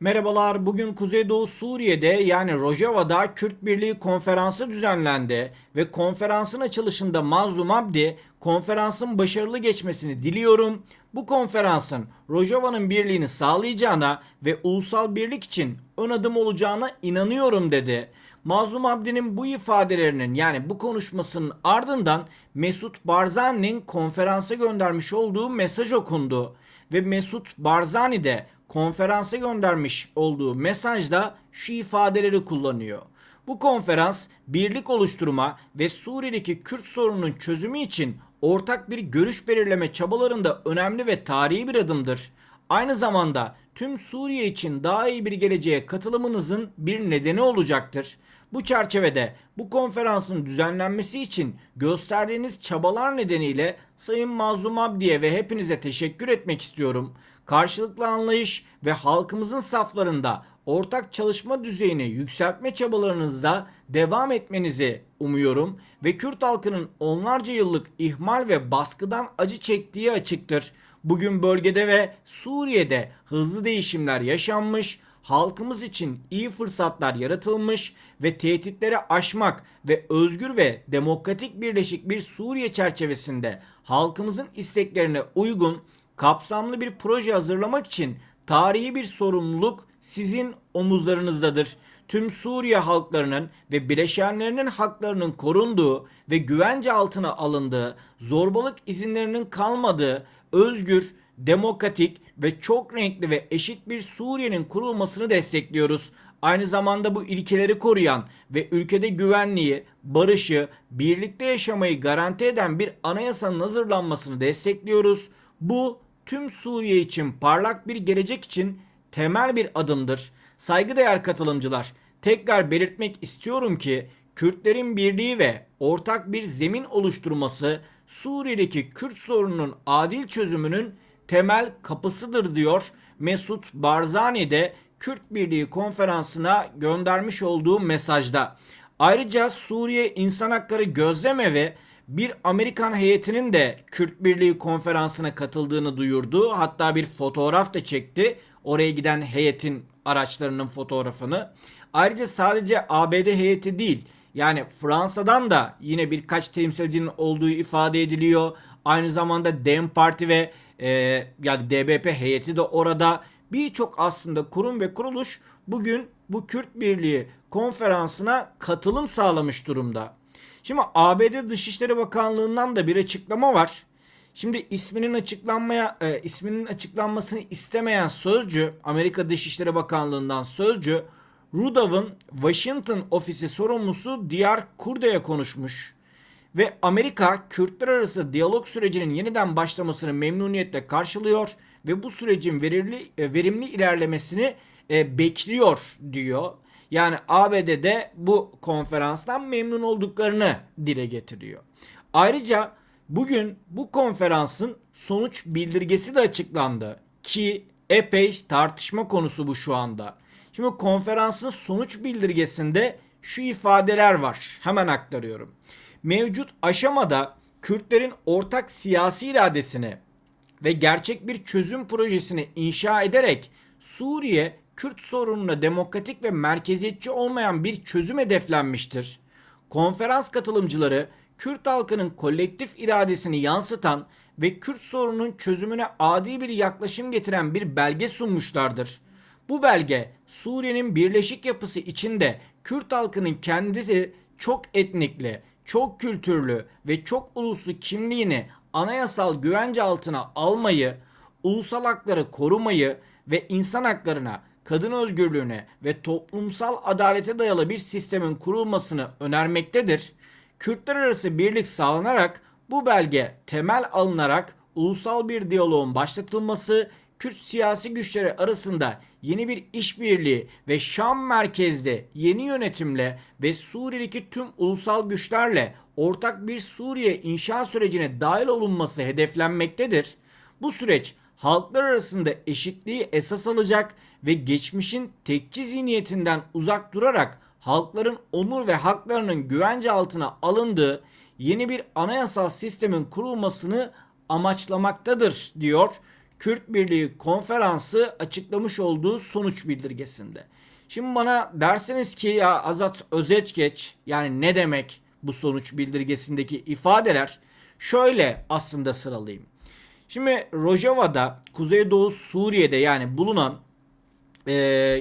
Merhabalar. Bugün Kuzeydoğu Suriye'de yani Rojava'da Kürt Birliği konferansı düzenlendi ve konferansın açılışında Mazlum Abdi konferansın başarılı geçmesini diliyorum. Bu konferansın Rojava'nın birliğini sağlayacağına ve ulusal birlik için ön adım olacağına inanıyorum dedi. Mazlum Abdi'nin bu ifadelerinin yani bu konuşmasının ardından Mesut Barzani'nin konferansa göndermiş olduğu mesaj okundu ve Mesut Barzani de konferansa göndermiş olduğu mesajda şu ifadeleri kullanıyor. Bu konferans birlik oluşturma ve Suriye'deki Kürt sorununun çözümü için ortak bir görüş belirleme çabalarında önemli ve tarihi bir adımdır. Aynı zamanda tüm Suriye için daha iyi bir geleceğe katılımınızın bir nedeni olacaktır. Bu çerçevede bu konferansın düzenlenmesi için gösterdiğiniz çabalar nedeniyle Sayın Mazlum Abdi'ye ve hepinize teşekkür etmek istiyorum. Karşılıklı anlayış ve halkımızın saflarında ortak çalışma düzeyini yükseltme çabalarınızda devam etmenizi umuyorum ve Kürt halkının onlarca yıllık ihmal ve baskıdan acı çektiği açıktır. Bugün bölgede ve Suriye'de hızlı değişimler yaşanmış, halkımız için iyi fırsatlar yaratılmış ve tehditleri aşmak ve özgür ve demokratik birleşik bir Suriye çerçevesinde halkımızın isteklerine uygun kapsamlı bir proje hazırlamak için tarihi bir sorumluluk sizin omuzlarınızdadır. Tüm Suriye halklarının ve bileşenlerinin haklarının korunduğu ve güvence altına alındığı, zorbalık izinlerinin kalmadığı, özgür, demokratik ve çok renkli ve eşit bir Suriye'nin kurulmasını destekliyoruz. Aynı zamanda bu ilkeleri koruyan ve ülkede güvenliği, barışı, birlikte yaşamayı garanti eden bir anayasanın hazırlanmasını destekliyoruz. Bu tüm Suriye için parlak bir gelecek için temel bir adımdır. Saygıdeğer katılımcılar, tekrar belirtmek istiyorum ki Kürtlerin birliği ve ortak bir zemin oluşturması Suriye'deki Kürt sorununun adil çözümünün temel kapısıdır diyor Mesut Barzani de Kürt Birliği konferansına göndermiş olduğu mesajda. Ayrıca Suriye İnsan Hakları Gözleme ve bir Amerikan heyetinin de Kürt Birliği konferansına katıldığını duyurdu. Hatta bir fotoğraf da çekti. Oraya giden heyetin araçlarının fotoğrafını. Ayrıca sadece ABD heyeti değil yani Fransa'dan da yine birkaç temsilcinin olduğu ifade ediliyor. Aynı zamanda Dem Parti ve e, yani DBP heyeti de orada. Birçok aslında kurum ve kuruluş bugün bu Kürt Birliği konferansına katılım sağlamış durumda. Şimdi ABD Dışişleri Bakanlığı'ndan da bir açıklama var. Şimdi isminin açıklanmaya e, isminin açıklanmasını istemeyen sözcü Amerika Dışişleri Bakanlığı'ndan sözcü Rudav'ın Washington ofisi sorumlusu Diyar Kurde'ye konuşmuş ve Amerika Kürtler arası diyalog sürecinin yeniden başlamasını memnuniyetle karşılıyor ve bu sürecin verimli e, verimli ilerlemesini e, bekliyor diyor. Yani ABD'de bu konferanstan memnun olduklarını dile getiriyor. Ayrıca bugün bu konferansın sonuç bildirgesi de açıklandı ki epey tartışma konusu bu şu anda. Şimdi konferansın sonuç bildirgesinde şu ifadeler var. Hemen aktarıyorum. Mevcut aşamada Kürtlerin ortak siyasi iradesini ve gerçek bir çözüm projesini inşa ederek Suriye Kürt sorununa demokratik ve merkeziyetçi olmayan bir çözüm hedeflenmiştir. Konferans katılımcıları Kürt halkının kolektif iradesini yansıtan ve Kürt sorununun çözümüne adil bir yaklaşım getiren bir belge sunmuşlardır. Bu belge Suriye'nin birleşik yapısı içinde Kürt halkının kendisi çok etnikli, çok kültürlü ve çok uluslu kimliğini anayasal güvence altına almayı, ulusal hakları korumayı ve insan haklarına, kadın özgürlüğüne ve toplumsal adalete dayalı bir sistemin kurulmasını önermektedir. Kürtler arası birlik sağlanarak bu belge temel alınarak ulusal bir diyaloğun başlatılması Kürt siyasi güçleri arasında yeni bir işbirliği ve Şam merkezde yeni yönetimle ve Suriye'deki tüm ulusal güçlerle ortak bir Suriye inşa sürecine dahil olunması hedeflenmektedir. Bu süreç halklar arasında eşitliği esas alacak ve geçmişin tekçi zihniyetinden uzak durarak halkların onur ve haklarının güvence altına alındığı yeni bir anayasal sistemin kurulmasını amaçlamaktadır diyor Kürt Birliği Konferansı açıklamış olduğu sonuç bildirgesinde. Şimdi bana dersiniz ki ya Azat özet geç yani ne demek bu sonuç bildirgesindeki ifadeler şöyle aslında sıralayayım. Şimdi Rojava'da Kuzeydoğu Suriye'de yani bulunan e,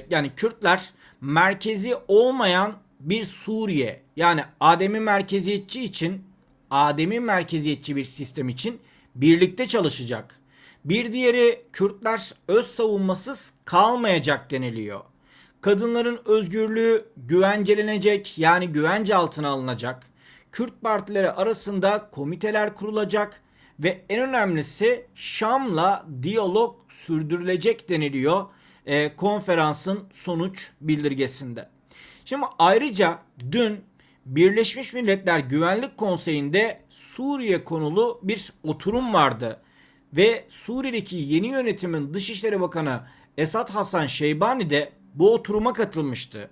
yani Kürtler merkezi olmayan bir Suriye yani Adem'i merkeziyetçi için Adem'i merkeziyetçi bir sistem için birlikte çalışacak. Bir diğeri Kürtler öz savunmasız kalmayacak deniliyor. Kadınların özgürlüğü güvencelenecek yani güvence altına alınacak. Kürt partileri arasında komiteler kurulacak ve en önemlisi Şam'la diyalog sürdürülecek deniliyor e, konferansın sonuç bildirgesinde. Şimdi ayrıca dün Birleşmiş Milletler Güvenlik Konseyi'nde Suriye konulu bir oturum vardı ve Suriye'deki yeni yönetimin Dışişleri Bakanı Esad Hasan Şeybani de bu oturuma katılmıştı.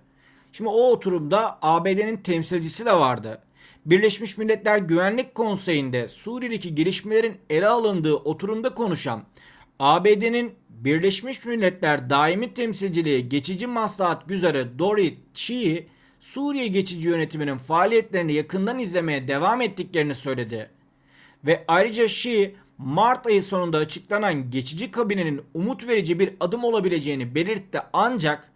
Şimdi o oturumda ABD'nin temsilcisi de vardı. Birleşmiş Milletler Güvenlik Konseyi'nde Suriye'deki gelişmelerin ele alındığı oturumda konuşan ABD'nin Birleşmiş Milletler Daimi Temsilciliği Geçici Maslahat Güzarı Dorit Chee, Suriye geçici yönetiminin faaliyetlerini yakından izlemeye devam ettiklerini söyledi. Ve ayrıca Şii Mart ayı sonunda açıklanan geçici kabinenin umut verici bir adım olabileceğini belirtti ancak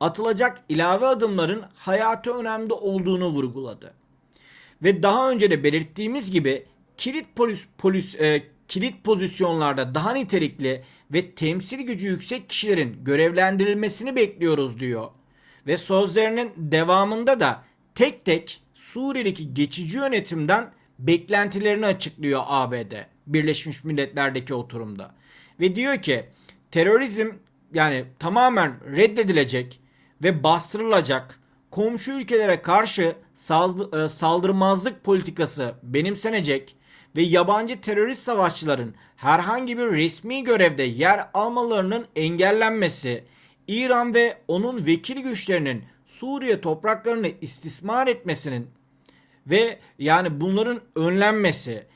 atılacak ilave adımların hayatı önemli olduğunu vurguladı. Ve daha önce de belirttiğimiz gibi kilit polis, polis e, kilit pozisyonlarda daha nitelikli ve temsil gücü yüksek kişilerin görevlendirilmesini bekliyoruz diyor. Ve sözlerinin devamında da tek tek Suriye'deki geçici yönetimden beklentilerini açıklıyor ABD Birleşmiş Milletler'deki oturumda. Ve diyor ki terörizm yani tamamen reddedilecek ve bastırılacak komşu ülkelere karşı e, saldırmazlık politikası benimsenecek ve yabancı terörist savaşçıların herhangi bir resmi görevde yer almalarının engellenmesi, İran ve onun vekil güçlerinin Suriye topraklarını istismar etmesinin ve yani bunların önlenmesi,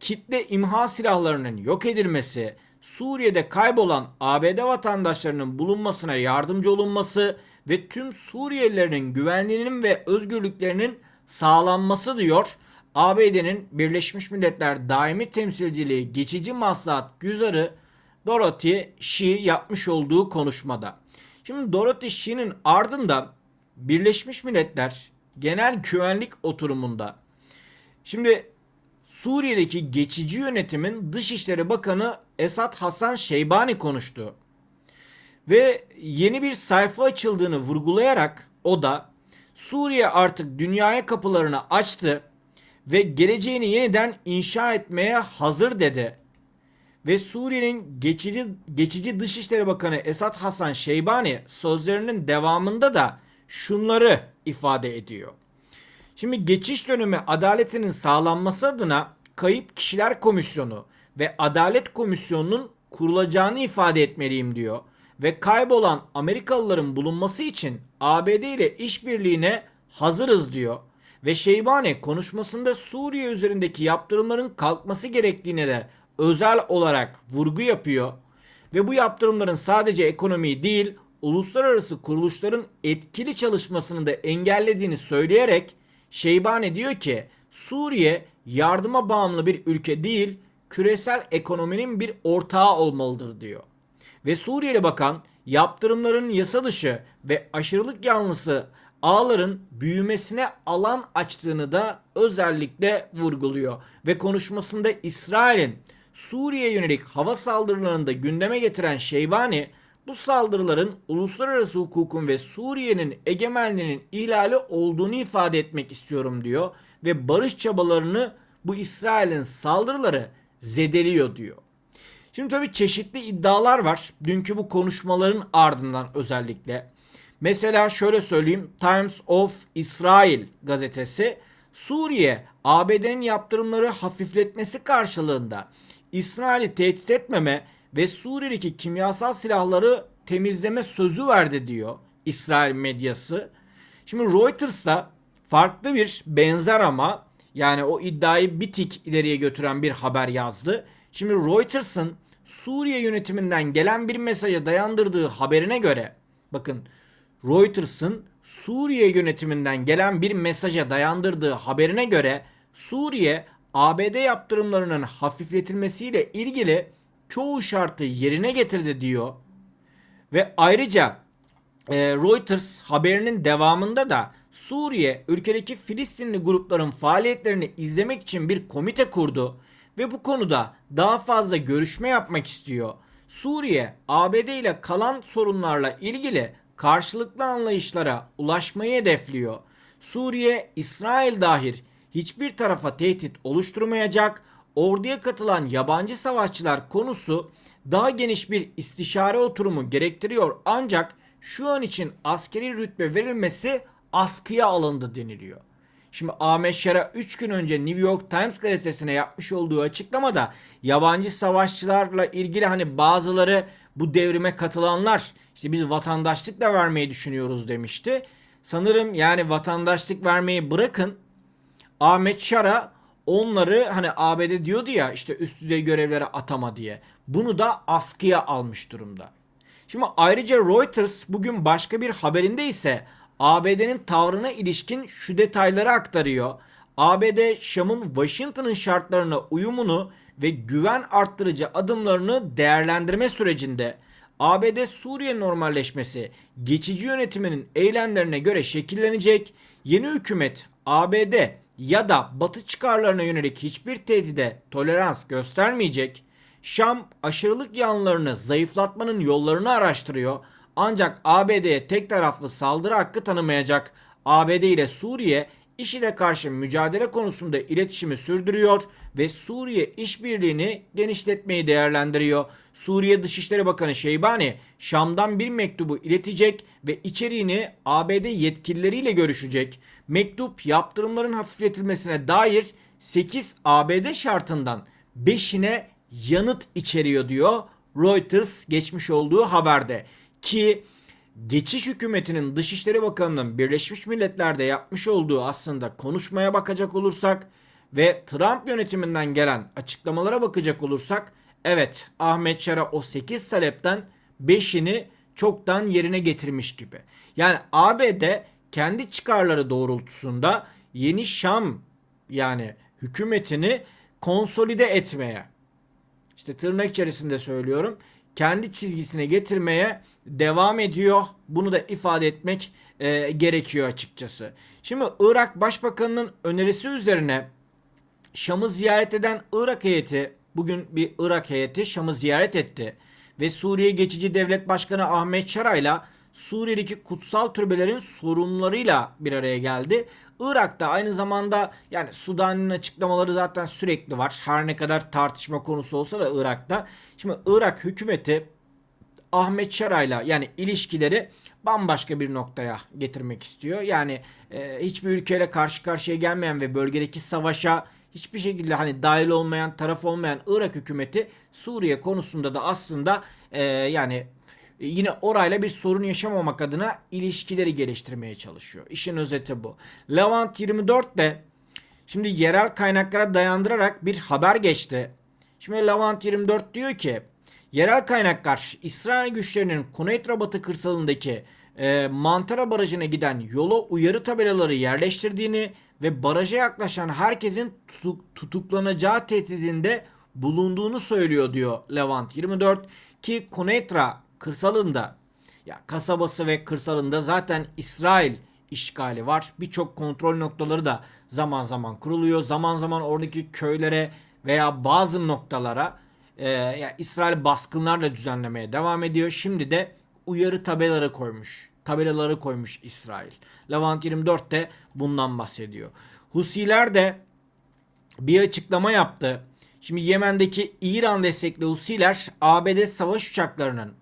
kitle imha silahlarının yok edilmesi, Suriye'de kaybolan ABD vatandaşlarının bulunmasına yardımcı olunması ve tüm Suriyelilerin güvenliğinin ve özgürlüklerinin sağlanması diyor. ABD'nin Birleşmiş Milletler Daimi Temsilciliği Geçici Maslahat Güzarı Dorothy Shee yapmış olduğu konuşmada. Şimdi Dorothy Shee'nin ardından Birleşmiş Milletler Genel Güvenlik Oturumunda şimdi Suriye'deki geçici yönetimin Dışişleri Bakanı Esad Hasan Şeybani konuştu. Ve yeni bir sayfa açıldığını vurgulayarak o da Suriye artık dünyaya kapılarını açtı ve geleceğini yeniden inşa etmeye hazır dedi. Ve Suriye'nin geçici, geçici Dışişleri Bakanı Esad Hasan Şeybani sözlerinin devamında da şunları ifade ediyor. Şimdi geçiş dönemi adaletinin sağlanması adına Kayıp Kişiler Komisyonu ve Adalet Komisyonu'nun kurulacağını ifade etmeliyim diyor. Ve kaybolan Amerikalıların bulunması için ABD ile işbirliğine hazırız diyor. Ve Şeybani konuşmasında Suriye üzerindeki yaptırımların kalkması gerektiğine de özel olarak vurgu yapıyor. Ve bu yaptırımların sadece ekonomiyi değil uluslararası kuruluşların etkili çalışmasını da engellediğini söyleyerek Şeybani diyor ki Suriye yardıma bağımlı bir ülke değil küresel ekonominin bir ortağı olmalıdır diyor. Ve Suriyeli bakan yaptırımların yasa dışı ve aşırılık yanlısı ağların büyümesine alan açtığını da özellikle vurguluyor. Ve konuşmasında İsrail'in Suriye yönelik hava saldırılarını da gündeme getiren Şeybani bu saldırıların uluslararası hukukun ve Suriye'nin egemenliğinin ihlali olduğunu ifade etmek istiyorum diyor ve barış çabalarını bu İsrail'in saldırıları zedeliyor diyor. Şimdi tabii çeşitli iddialar var. Dünkü bu konuşmaların ardından özellikle. Mesela şöyle söyleyeyim. Times of Israel gazetesi Suriye ABD'nin yaptırımları hafifletmesi karşılığında İsrail'i tehdit etmeme ve Suriye'deki kimyasal silahları temizleme sözü verdi diyor İsrail medyası. Şimdi Reuters'ta farklı bir benzer ama yani o iddiayı bir tik ileriye götüren bir haber yazdı. Şimdi Reuters'ın Suriye yönetiminden gelen bir mesaja dayandırdığı haberine göre bakın Reuters'ın Suriye yönetiminden gelen bir mesaja dayandırdığı haberine göre Suriye ABD yaptırımlarının hafifletilmesiyle ilgili çoğu şartı yerine getirdi diyor. Ve ayrıca e, Reuters haberinin devamında da Suriye ülkedeki Filistinli grupların faaliyetlerini izlemek için bir komite kurdu ve bu konuda daha fazla görüşme yapmak istiyor. Suriye ABD ile kalan sorunlarla ilgili karşılıklı anlayışlara ulaşmayı hedefliyor. Suriye, İsrail dahil hiçbir tarafa tehdit oluşturmayacak. Orduya katılan yabancı savaşçılar konusu daha geniş bir istişare oturumu gerektiriyor ancak şu an için askeri rütbe verilmesi askıya alındı deniliyor. Şimdi Ahmet Şara 3 gün önce New York Times gazetesine yapmış olduğu açıklamada yabancı savaşçılarla ilgili hani bazıları bu devrime katılanlar işte biz vatandaşlık da vermeyi düşünüyoruz demişti. Sanırım yani vatandaşlık vermeyi bırakın Ahmet Şara onları hani ABD diyordu ya işte üst düzey görevlere atama diye. Bunu da askıya almış durumda. Şimdi ayrıca Reuters bugün başka bir haberinde ise ABD'nin tavrına ilişkin şu detayları aktarıyor. ABD Şam'ın Washington'ın şartlarına uyumunu ve güven arttırıcı adımlarını değerlendirme sürecinde ABD Suriye normalleşmesi geçici yönetiminin eylemlerine göre şekillenecek. Yeni hükümet ABD ya da Batı çıkarlarına yönelik hiçbir tehdide tolerans göstermeyecek. Şam aşırılık yanlarını zayıflatmanın yollarını araştırıyor. Ancak ABD'ye tek taraflı saldırı hakkı tanımayacak. ABD ile Suriye IŞİD'e karşı mücadele konusunda iletişimi sürdürüyor ve Suriye işbirliğini genişletmeyi değerlendiriyor. Suriye Dışişleri Bakanı Şeybani Şam'dan bir mektubu iletecek ve içeriğini ABD yetkilileriyle görüşecek. Mektup yaptırımların hafifletilmesine dair 8 ABD şartından 5'ine yanıt içeriyor diyor Reuters geçmiş olduğu haberde ki geçiş hükümetinin Dışişleri Bakanı'nın Birleşmiş Milletler'de yapmış olduğu aslında konuşmaya bakacak olursak ve Trump yönetiminden gelen açıklamalara bakacak olursak evet Ahmet Şara o 8 talepten 5'ini çoktan yerine getirmiş gibi. Yani ABD kendi çıkarları doğrultusunda yeni Şam yani hükümetini konsolide etmeye işte tırnak içerisinde söylüyorum kendi çizgisine getirmeye devam ediyor. Bunu da ifade etmek e, gerekiyor açıkçası. Şimdi Irak Başbakanı'nın önerisi üzerine Şam'ı ziyaret eden Irak heyeti bugün bir Irak heyeti Şam'ı ziyaret etti ve Suriye Geçici Devlet Başkanı Ahmet Şara'yla Suriye'deki kutsal türbelerin sorunlarıyla bir araya geldi. Irak'ta aynı zamanda yani Sudan'ın açıklamaları zaten sürekli var. Her ne kadar tartışma konusu olsa da Irak'ta. Şimdi Irak hükümeti Ahmet Şara'yla yani ilişkileri bambaşka bir noktaya getirmek istiyor. Yani e, hiçbir ülkeyle karşı karşıya gelmeyen ve bölgedeki savaşa hiçbir şekilde hani dahil olmayan taraf olmayan Irak hükümeti Suriye konusunda da aslında e, yani yine orayla bir sorun yaşamamak adına ilişkileri geliştirmeye çalışıyor. İşin özeti bu. Levant 24 de şimdi yerel kaynaklara dayandırarak bir haber geçti. Şimdi Levant 24 diyor ki yerel kaynaklar İsrail güçlerinin Kuneitra Batı kırsalındaki e, Mantara Barajı'na giden yola uyarı tabelaları yerleştirdiğini ve baraja yaklaşan herkesin tutuklanacağı tehdidinde bulunduğunu söylüyor diyor Levant 24 ki Kuneitra kırsalında ya kasabası ve kırsalında zaten İsrail işgali var. Birçok kontrol noktaları da zaman zaman kuruluyor. Zaman zaman oradaki köylere veya bazı noktalara e, ya İsrail baskınlarla düzenlemeye devam ediyor. Şimdi de uyarı tabelaları koymuş. Tabelaları koymuş İsrail. Levant 24 de bundan bahsediyor. Husiler de bir açıklama yaptı. Şimdi Yemen'deki İran destekli Husiler ABD savaş uçaklarının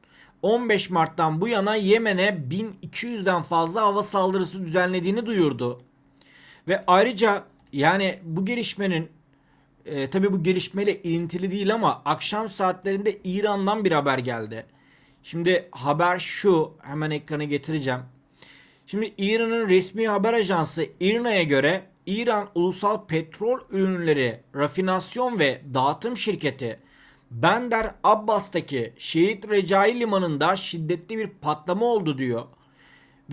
15 Mart'tan bu yana Yemen'e 1200'den fazla hava saldırısı düzenlediğini duyurdu. Ve ayrıca yani bu gelişmenin e, tabi bu gelişmeyle ilintili değil ama akşam saatlerinde İran'dan bir haber geldi. Şimdi haber şu hemen ekranı getireceğim. Şimdi İran'ın resmi haber ajansı İRNA'ya göre İran Ulusal Petrol Ürünleri Rafinasyon ve Dağıtım Şirketi Bender Abbas'taki Şehit Recai Limanı'nda şiddetli bir patlama oldu diyor.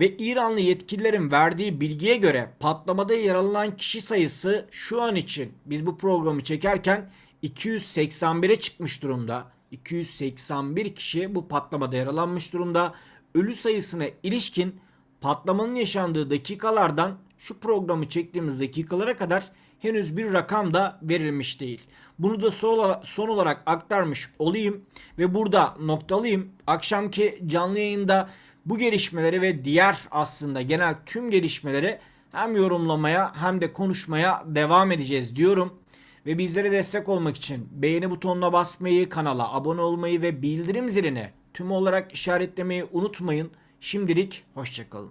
Ve İranlı yetkililerin verdiği bilgiye göre patlamada yaralanan kişi sayısı şu an için biz bu programı çekerken 281'e çıkmış durumda. 281 kişi bu patlamada yaralanmış durumda. Ölü sayısına ilişkin patlamanın yaşandığı dakikalardan şu programı çektiğimiz dakikalara kadar henüz bir rakam da verilmiş değil. Bunu da son, olarak aktarmış olayım ve burada noktalayayım. Akşamki canlı yayında bu gelişmeleri ve diğer aslında genel tüm gelişmeleri hem yorumlamaya hem de konuşmaya devam edeceğiz diyorum. Ve bizlere destek olmak için beğeni butonuna basmayı, kanala abone olmayı ve bildirim zilini tüm olarak işaretlemeyi unutmayın. Şimdilik hoşçakalın.